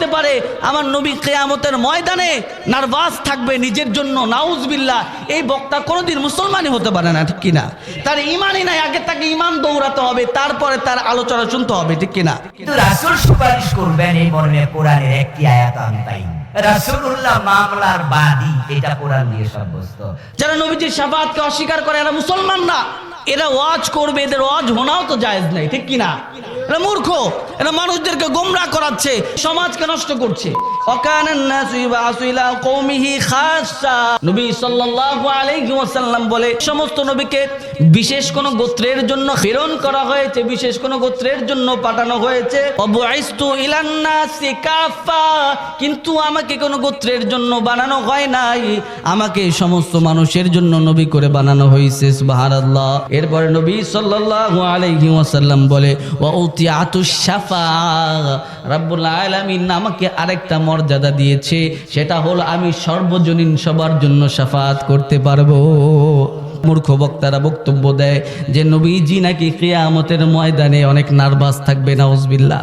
বলতে পারে আমার নবী কেয়ামতের ময়দানে নার্ভাস থাকবে নিজের জন্য নাউজবিল্লাহ। এই বক্তা কোনোদিন মুসলমানই হতে পারে না ঠিক কিনা? তার ইমানই নাই আগে তাকে ইমান দৌড়াতে হবে তারপরে তার আলোচনা শুনতে হবে ঠিক কিনা? কিন্তু রাসূল সুপারিশ করবেন এই মর্মে কোরআনের একটি আয়াত আমি পাই। রাসূলুল্লাহ মামলার বাদী এটা কোরআন দিয়ে সাব্যস্ত। যারা নবীজির সাফাতকে অস্বীকার করে এরা মুসলমান না। এরা ওয়াজ করবে এদের ওয়াজ হোনাও তো জায়েজ নাই ঠিক কিনা? এরা মূর্খ, এরা মানুষদেরকে গোমরা করাচ্ছে, সমাজকে নষ্ট করছে। বলে, সমস্ত নবীকে বিশেষ কোন গোত্রের জন্য প্রেরণ করা হয়েছে, বিশেষ কোন গোত্রের জন্য পাঠানো হয়েছে। কিন্তু আমাকে কোন গোত্রের জন্য বানানো হয় নাই। আমাকে সমস্ত মানুষের জন্য নবী করে বানানো হয়েছে এরপরে নবী সাল্লাল্লাহু আলাইহি বলে, ওয়া শাফা। রাব্বুল আলামিন আমাকে আরেকটা মর্যাদা দিয়েছে, সেটা হলো আমি সর্বজনীন সবার জন্য সাফাত করতে পারব। মূর্খ বক্তারা বক্তব্য দেয় যে, নবীজি নাকি কেয়ামতের ময়দানে অনেক নার্ভাস থাকবে, নাউজবিল্লাহ।